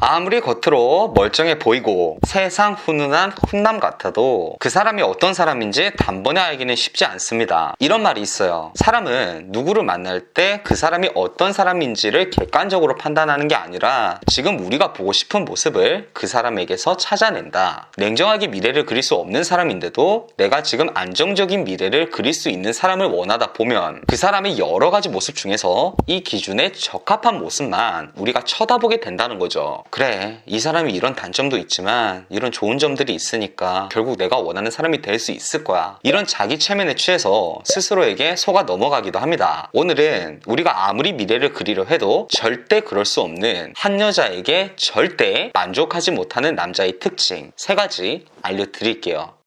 아무리 겉으로 멀쩡해 보이고 세상 훈훈한 훈남 같아도 그 사람이 어떤 사람인지 단번에 알기는 쉽지 않습니다. 이런 말이 있어요. 사람은 누구를 만날 때 그 사람이 어떤 사람인지를 객관적으로 판단하는 게 아니라 지금 우리가 보고 싶은 모습을 그 사람에게서 찾아낸다. 냉정하게 미래를 그릴 수 없는 사람인데도 내가 지금 안정적인 미래를 그릴 수 있는 사람을 원하다 보면 그 사람의 여러 가지 모습 중에서 이 기준에 적합한 모습만 우리가 쳐다보게 된다는 거죠. 그래, 이 사람이 이런 단점도 있지만 이런 좋은 점들이 있으니까 결국 내가 원하는 사람이 될 수 있을 거야. 이런 자기 체면에 취해서 스스로에게 속아 넘어가기도 합니다. 오늘은 우리가 아무리 미래를 그리려 해도 절대 그럴 수 없는 한 여자에게 절대 만족하지 못하는 남자의 특징 세 가지 알려드릴게요.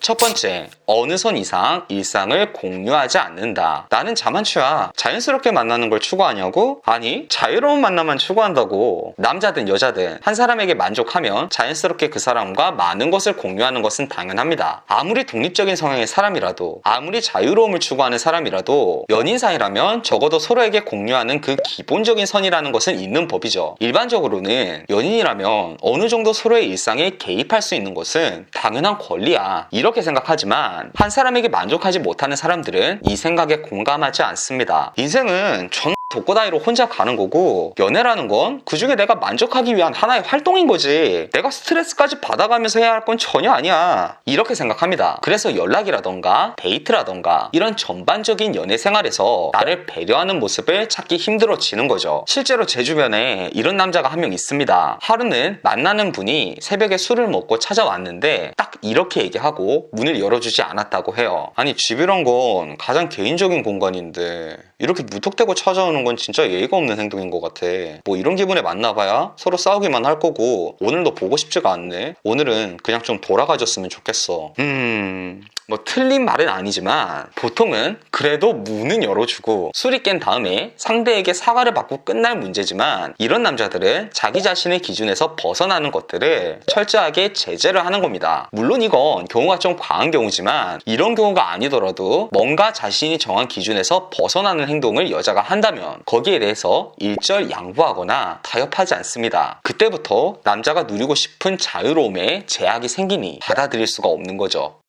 첫 번째, 어느 선 이상 일상을 공유하지 않는다. 나는 자만추야. 자연스럽게 만나는 걸 추구하냐고? 아니, 자유로운 만남만 추구한다고. 남자든 여자든 한 사람에게 만족하면 자연스럽게 그 사람과 많은 것을 공유하는 것은 당연합니다. 아무리 독립적인 성향의 사람이라도, 아무리 자유로움을 추구하는 사람이라도, 연인 사이라면 적어도 서로에게 공유하는 그 기본적인 선이라는 것은 있는 법이죠. 일반적으로는 연인이라면 어느 정도 서로의 일상에 개입할 수 있는 것은 당연한 권리야. 이 렇게 생각하지만 한 사람에게 만족하지 못하는 사람들은 이 생각에 공감하지 않습니다. 인생은 전 독고다이로 혼자 가는 거고 연애라는 건 그중에 내가 만족하기 위한 하나의 활동인 거지. 내가 스트레스까지 받아가면서 해야 할 건 전혀 아니야. 이렇게 생각합니다. 그래서 연락이라던가 데이트라던가 이런 전반적인 연애 생활에서 나를 배려하는 모습을 찾기 힘들어지는 거죠. 실제로 제 주변에 이런 남자가 한 명 있습니다. 하루는 만나는 분이 새벽에 술을 먹고 찾아왔는데 딱 이렇게 얘기하고 문을 열어주지 않았다고 해요 아니 집이란 건 가장 개인적인 공간인데 이렇게 무턱대고 찾아오는 건 진짜 예의가 없는 행동인 것 같아. 뭐 이런 기분에 만나봐야 서로 싸우기만 할 거고 오늘도 보고 싶지가 않네. 오늘은 그냥 좀 돌아가줬으면 좋겠어. 음, 뭐 틀린 말은 아니지만 보통은 그래도 문은 열어주고 술이 깬 다음에 상대에게 사과를 받고 끝날 문제지만 이런 남자들은 자기 자신의 기준에서 벗어나는 것들을 철저하게 제재를 하는 겁니다. 물론 이건 경우가 좀 과한 경우지만 이런 경우가 아니더라도 뭔가 자신이 정한 기준에서 벗어나는 행동을 여자가 한다면 거기에 대해서 일절 양보하거나 타협하지 않습니다. 그때부터 남자가 누리고 싶은 자유로움에 제약이 생기니 받아들일 수가 없는 거죠.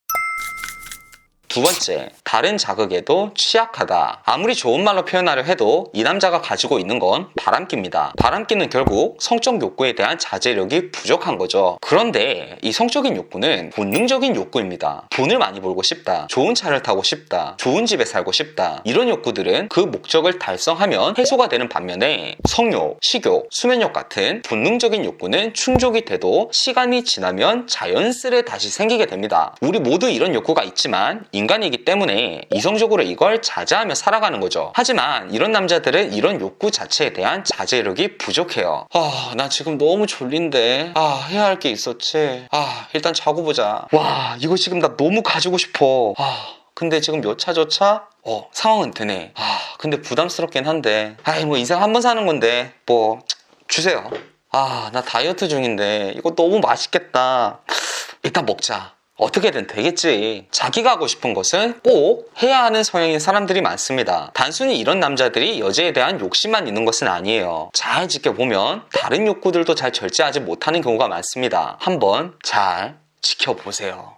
두 번째, 다른 자극에도 취약하다. 아무리 좋은 말로 표현하려 해도 이 남자가 가지고 있는 건 바람기입니다. 바람기는 결국 성적 욕구에 대한 자제력이 부족한 거죠. 그런데 이 성적인 욕구는 본능적인 욕구입니다. 돈을 많이 벌고 싶다. 좋은 차를 타고 싶다. 좋은 집에 살고 싶다. 이런 욕구들은 그 목적을 달성하면 해소가 되는 반면에 성욕, 식욕, 수면욕 같은 본능적인 욕구는 충족이 돼도 시간이 지나면 자연스레 다시 생기게 됩니다. 우리 모두 이런 욕구가 있지만 인간이기 때문에 이성적으로 이걸 자제하며 살아가는 거죠. 하지만 이런 남자들은 이런 욕구 자체에 대한 자제력이 부족해요. 아, 나 지금 너무 졸린데. 아, 해야 할 게 있었지. 아, 일단 자고 보자. 와, 이거 지금 나 너무 가지고 싶어. 아, 근데 지금 몇 차조차? 어, 상황은 되네. 아, 근데 부담스럽긴 한데. 아이, 뭐 인생 한 번 사는 건데. 뭐, 주세요. 아, 나 다이어트 중인데. 이거 너무 맛있겠다. 일단 먹자. 어떻게든 되겠지. 자기가 하고 싶은 것은 꼭 해야 하는 성향인 사람들이 많습니다. 단순히 이런 남자들이 여자에 대한 욕심만 있는 것은 아니에요. 잘 지켜보면 다른 욕구들도 잘 절제하지 못하는 경우가 많습니다. 한번 잘 지켜보세요.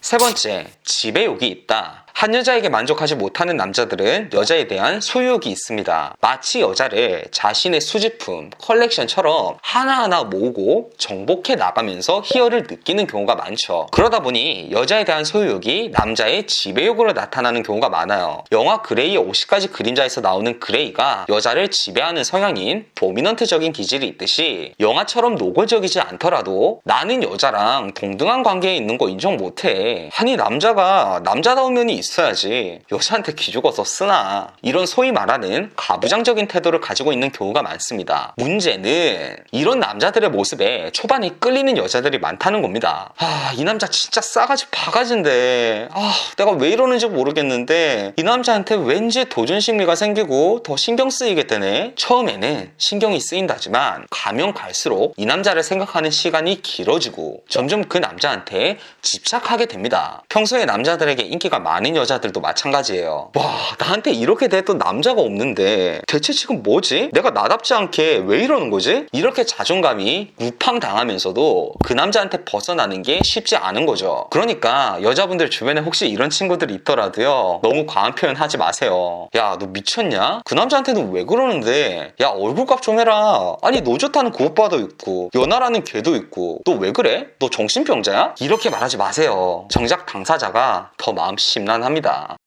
세 번째, 지배욕이 있다. 한 여자에게 만족하지 못하는 남자들은 여자에 대한 소유욕이 있습니다. 마치 여자를 자신의 수집품, 컬렉션처럼 하나하나 모으고 정복해 나가면서 희열을 느끼는 경우가 많죠. 그러다 보니 여자에 대한 소유욕이 남자의 지배욕으로 나타나는 경우가 많아요. 영화 그레이의 50가지 그림자에서 나오는 그레이가 여자를 지배하는 성향인 도미넌트적인 기질이 있듯이 영화처럼 노골적이지 않더라도 나는 여자랑 동등한 관계에 있는 거 인정 못해. 아니 남자가 남자다운 면이 있어 야지. 여자한테 기죽어서 쓰나? 이런 소위 말하는 가부장적인 태도를 가지고 있는 경우가 많습니다. 문제는 이런 남자들의 모습에 초반에 끌리는 여자들이 많다는 겁니다. 아 이 남자 진짜 싸가지 바가지인데. 아 내가 왜 이러는지 모르겠는데 이 남자한테 왠지 도전 심리가 생기고 더 신경 쓰이게 되네. 처음에는 신경이 쓰인다지만 가면 갈수록 이 남자를 생각하는 시간이 길어지고 점점 그 남자한테 집착하게 됩니다. 평소에 남자들에게 인기가 많은 여자들도 마찬가지예요. 와, 나한테 이렇게 대했던 남자가 없는데 대체 지금 뭐지? 내가 나답지 않게 왜 이러는 거지? 이렇게 자존감이 우팡당하면서도 그 남자한테 벗어나는 게 쉽지 않은 거죠. 그러니까 여자분들 주변에 혹시 이런 친구들이 있더라도요. 너무 과한 표현 하지 마세요. 야, 너 미쳤냐? 그 남자한테는 왜 그러는데? 야, 얼굴값 좀 해라. 아니, 너 좋다는 그 오빠도 있고, 연하라는 걔도 있고, 너 왜 그래? 너 정신병자야? 이렇게 말하지 마세요. 정작 당사자가 더 마음 심란합니다. 합니다.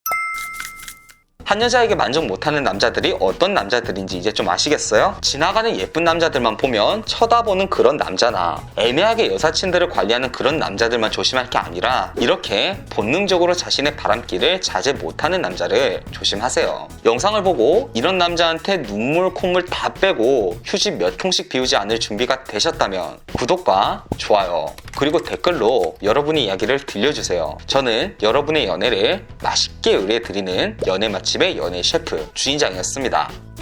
한 여자에게 만족 못하는 남자들이 어떤 남자들인지 이제 좀 아시겠어요? 지나가는 예쁜 남자들만 보면 쳐다보는 그런 남자나 애매하게 여사친들을 관리하는 그런 남자들만 조심할 게 아니라 이렇게 본능적으로 자신의 바람길을 자제 못하는 남자를 조심하세요. 영상을 보고 이런 남자한테 눈물 콧물 다 빼고 휴지 몇 통씩 비우지 않을 준비가 되셨다면 구독과 좋아요 그리고 댓글로 여러분의 이야기를 들려주세요. 저는 여러분의 연애를 맛있게 의뢰해드리는 연애 맛집 의 연애 셰프 주인장이었습니다.